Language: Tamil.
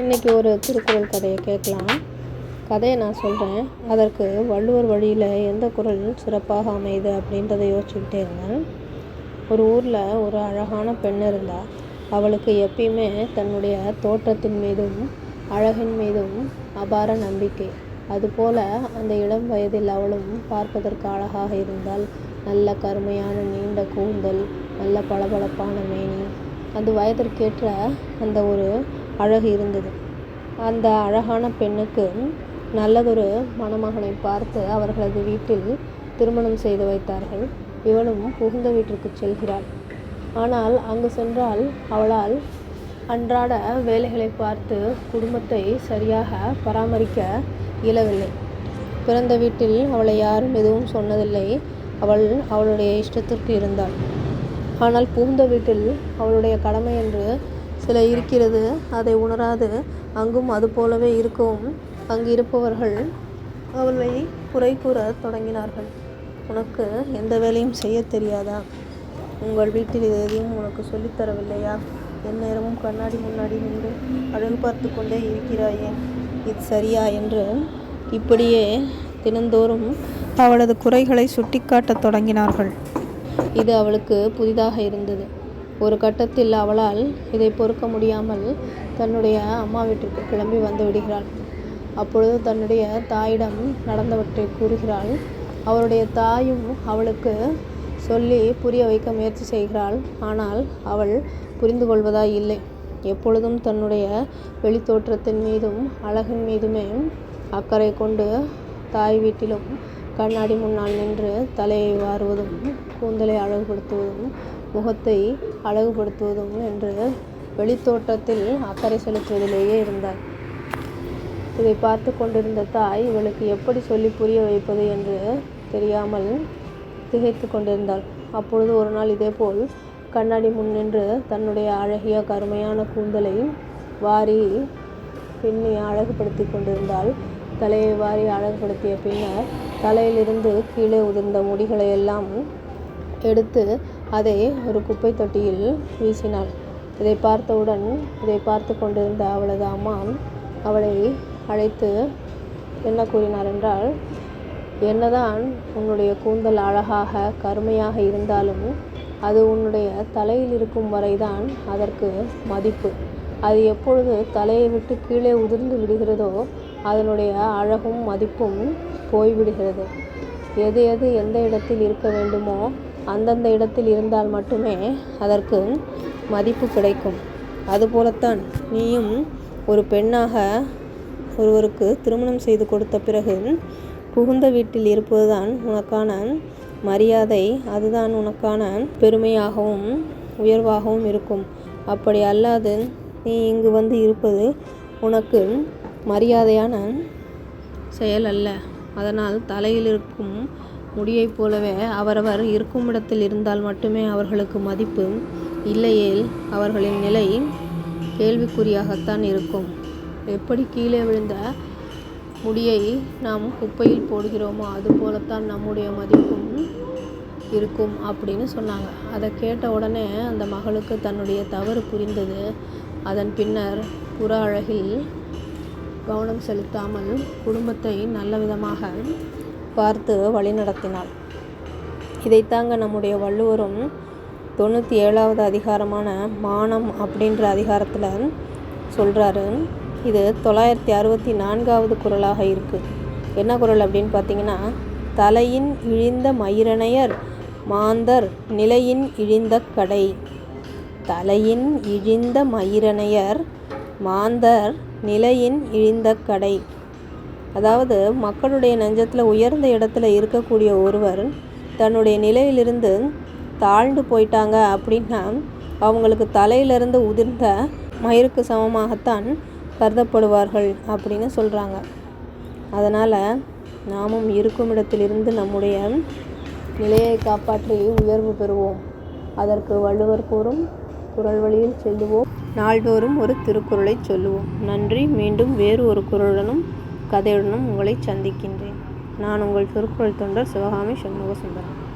இன்றைக்கி ஒரு திருக்குறள் கதையை கேட்கலாம். கதையை நான் சொல்கிறேன் அதற்கு வள்ளுவர் வழியில் எந்த குறள் சிறப்பாக அமையுது அப்படின்றத யோசிச்சுக்கிட்டே இருந்தேன். ஒரு ஊரில் ஒரு அழகான பெண் இருந்தாள் அவளுக்கு எப்பயுமே தன்னுடைய தோற்றத்தின் மீதும் அழகின் மீதும் அபார நம்பிக்கை. அதுபோல் அந்த இளம் வயதில் அவளும் பார்ப்பதற்கு அழகாக இருந்தால் நல்ல கருமையான நீண்ட கூந்தல் நல்ல பளபளப்பான மேனி. அந்த வயதிற்கேற்ற அந்த ஒரு அழகு இருந்தது. அந்த அழகான பெண்ணுக்கு நல்லதொரு மணமகனை பார்த்து அவர்களது வீட்டில் திருமணம் செய்து வைத்தார்கள். இவளும் புகுந்த வீட்டிற்கு செல்கிறாள். ஆனால் அங்கு சென்றால் அவளால் அன்றாட வேலைகளை பார்த்து குடும்பத்தை சரியாக பராமரிக்க இயலவில்லை. பிறந்த வீட்டில் அவளை யாரும் எதுவும் சொன்னதில்லை. அவள் அவளுடைய இஷ்டத்திற்கு இருந்தாள். ஆனால் புகுந்த வீட்டில் அவளுடைய கடமை என்று சில இருக்கிறது அதை உணராது. அங்கும் அது போலவே இருக்கவும் அங்கு இருப்பவர்கள் அவளை குறை கூற தொடங்கினார்கள். உனக்கு எந்த வேலையும் செய்ய தெரியாதா? உங்கள் வீட்டில் இது எதையும் உனக்கு சொல்லித்தரவில்லையா எந்நேரமும் கண்ணாடி முன்னாடி நின்று அழகு பார்த்து கொண்டே இருக்கிறாயே. இது சரியா? என்று இப்படியே தினந்தோறும் அவளது குறைகளை சுட்டிக்காட்டத் தொடங்கினார்கள். இது அவளுக்கு புதிதாக இருந்தது. ஒரு கட்டத்தில் அவளால் இதை பொறுக்க முடியாமல் தன்னுடைய அம்மா வீட்டிற்கு கிளம்பி வந்து விடுகிறாள். அப்பொழுது தன்னுடைய தாயிடம் நடந்தவற்றை கூறுகிறாள். அவளுடைய தாயும் அவளுக்கு சொல்லி புரிய வைக்க முயற்சி செய்கிறாள். ஆனால் அவள் புரிந்து கொள்வதாய் இல்லை. எப்பொழுதும் தன்னுடைய வெளித்தோற்றத்தின் மீதும் அழகின் மீதுமே அக்கறை கொண்டு தாய் வீட்டிலும் கண்ணாடி முன்னால் நின்று தலையை வாருவதும் கூந்தலை அழகுபடுத்துவதும் முகத்தை அழகுபடுத்துவதும் என்று வெளித்தோற்றத்தில் அக்கறை செலுத்துவதிலேயே இருந்தார். இதை பார்த்து கொண்டிருந்த தாய் இவளுக்கு எப்படி சொல்லி புரிய வைப்பது என்று தெரியாமல் திகைத்து கொண்டிருந்தாள். அப்பொழுது ஒரு நாள் இதேபோல் கண்ணாடி முன் நின்று தன்னுடைய அழகிய கருமையான கூந்தலை வாரி பின்னி அழகுபடுத்தி கொண்டிருந்தாள். தலையை வாரி அழகுபடுத்திய பின்னர் தலையிலிருந்து கீழே உதிர்ந்த முடிகளை எல்லாம் எடுத்து அதை ஒரு குப்பை தொட்டியில் வீசினாள். இதை பார்த்தவுடன் இதை பார்த்து கொண்டிருந்த அவளது அம்மா அவளை அழைத்து என்ன கூறினார் என்றால் என்னதான் உன்னுடைய கூந்தல் அழகாக கருமையாக இருந்தாலும் அது உன்னுடைய தலையில் இருக்கும் வரைதான் அதற்கு மதிப்பு. அது எப்பொழுது தலையை விட்டு கீழே உதிர்ந்து விடுகிறதோ அதனுடைய அழகும் மதிப்பும் போய்விடுகிறது. எது எது எந்த இடத்தில் இருக்க வேண்டுமோ அந்தந்த இடத்தில் இருந்தால் மட்டுமே அதற்கு மதிப்பு கிடைக்கும். அதுபோலத்தான் நீயும் ஒரு பெண்ணாக ஒருவருக்கு திருமணம் செய்து கொடுத்த பிறகு புகுந்த வீட்டில் இருப்பதுதான் உனக்கான மரியாதை அதுதான் உனக்கான பெருமையாகவும் உயர்வாகவும் இருக்கும். அப்படி அல்லாது நீ இங்கு வந்து இருப்பது உனக்கு மரியாதையான செயல் அல்ல. அதனால் தலையில் இருக்கும் முடியைப் போலவே அவரவர் இருக்கும் இடத்தில் இருந்தால் மட்டுமே அவர்களுக்கு மதிப்பு இல்லையேல் அவர்களின் நிலை கேள்விக்குறியாகத்தான் இருக்கும். எப்படி கீழே விழுந்த முடியை நாம் குப்பையில் போடுகிறோமோ அதுபோலத்தான் நம்முடைய மதிப்பும் இருக்கும் அப்படின்னு சொன்னாங்க. அதை கேட்ட உடனே அந்த மகளுக்கு தன்னுடைய தவறு புரிந்தது. அதன் பின்னர் புற அழகில் கவனம் செலுத்தாமல் குடும்பத்தை நல்ல விதமாக பார்த்து வழிநடத்தினாள் இதைத்தாங்க நம்முடைய வள்ளுவரும் தொண்ணூற்றி ஏழாவது அதிகாரமான மானம் அப்படின்ற அதிகாரத்தில் சொல்கிறாரு இது தொள்ளாயிரத்தி அறுபத்தி நான்காவது குரலாக இருக்குது என்ன குரல் அப்படின்னு பார்த்தீங்கன்னா தலையின் இழிந்த மயிரணையர் மாந்தர் நிலையின் இழிந்த கடை. தலையின் இழிந்த மயிரணையர் மாந்தர் நிலையின் இழிந்த கடை. அதாவது மக்களுடைய நெஞ்சத்தில் உயர்ந்த இடத்துல இருக்கக்கூடிய ஒருவர் தன்னுடைய நிலையிலிருந்து தாழ்ந்து போயிட்டாங்க அப்படின்னா அவங்களுக்கு தலையிலிருந்து உதிர்ந்த மயிருக்கு சமமாகத்தான் கருதப்படுவார்கள் அப்படின்னு சொல்கிறாங்க அதனால் நாமும் இருக்கும் இடத்திலிருந்து நம்முடைய நிலையை காப்பாற்றி உயர்வு பெறுவோம். அதற்கு வள்ளுவர் கூறும் குரல் வழியில் செல்லுவோம். நாள்தோறும் ஒரு திருக்குறளை சொல்லுவோம். நன்றி. மீண்டும் வேறு ஒரு குரலுடனும் கதையுடனும் உங்களை சந்திக்கின்றேன். நான் உங்கள் திருக்குறள் தொண்டர் சிவகாமி சண்முக சுந்தரம்